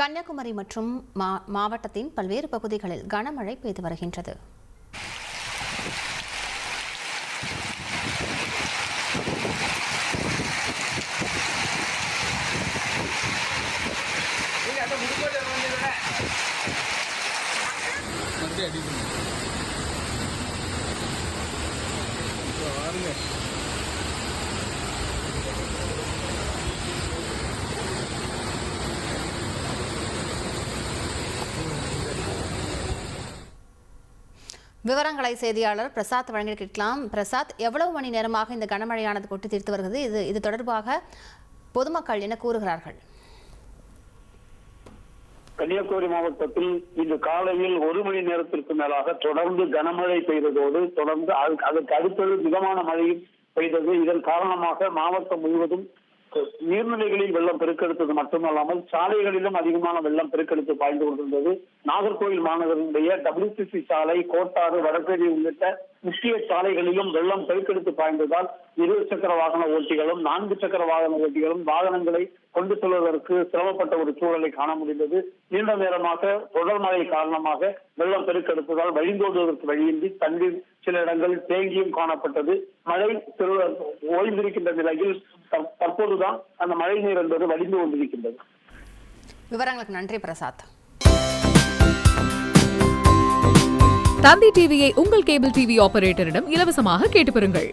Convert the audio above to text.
கன்னியாகுமரி மற்றும் மா மாவட்டத்தின் பல்வேறு பகுதிகளில் கனமழை பெய்து வருகின்றது. அடிக்கணும். பாருங்க விவரங்களை செய்தியாளர் பிரசாத் வழங்கி கேட்கலாம் பிரசாத் எவ்வளவு மணி நேரமாக இந்த கனமழையானது கொட்டி தீர்த்து வருகிறது? இது இது தொடர்பாக பொதுமக்கள் என்ன கூறுகிறார்கள்? கன்னியாகுமரி மாவட்டத்தில் இன்று காலையில் ஒரு மணி நேரத்திற்கு மேலாக தொடர்ந்து கனமழை பெய்ததோடு தொடர்ந்து அதுக்கு அதற்கு அடுத்தது மிதமான மழையும் பெய்தது. இதன் காரணமாக மாவட்டம் முழுவதும் நீர்நிலைகளில் வெள்ளம் பெருக்கெடுத்தது மட்டுமல்லாமல் சாலைகளிலும் அதிகமான வெள்ளம் பெருக்கெடுத்து பாய்ந்து கொண்டிருந்தது. நாகர்கோவில் மாநகரினுடைய டபிள்யூசிசி சாலை கோட்டாறு வடபேரி உள்ளிட்ட முக்கிய சாலைகளிலும் வெள்ளம் பெருக்கெடுத்து பாய்ந்ததால் இரு சக்கர வாகன ஓட்டிகளும் நான்கு சக்கர வாகன ஓட்டிகளும் வாகனங்களை கொண்டு செல்வதற்கு சிரமப்பட்ட ஒரு சூழலை காண முடிந்தது. நீண்ட நேரமாக தொடர் மழை காரணமாக வெள்ளம் பெருக்கெடுத்ததால் வழிந்தோடுவதற்கு வழியின்றி தண்ணீர் சில இடங்களில் தேங்கியும் காணப்பட்டது. மழை ஓய்ந்திருக்கின்ற நிலையில் தற்- தற்போதுதான் அந்த மழை நீர் என்பது வடிந்து கொண்டிருக்கின்றது. விவரங்களுக்கு நன்றி பிரசாத். தந்தி டிவியை உங்கள் கேபிள் டிவி ஆபரேட்டரிடம் இலவசமாக கேட்டு பெறுங்கள்.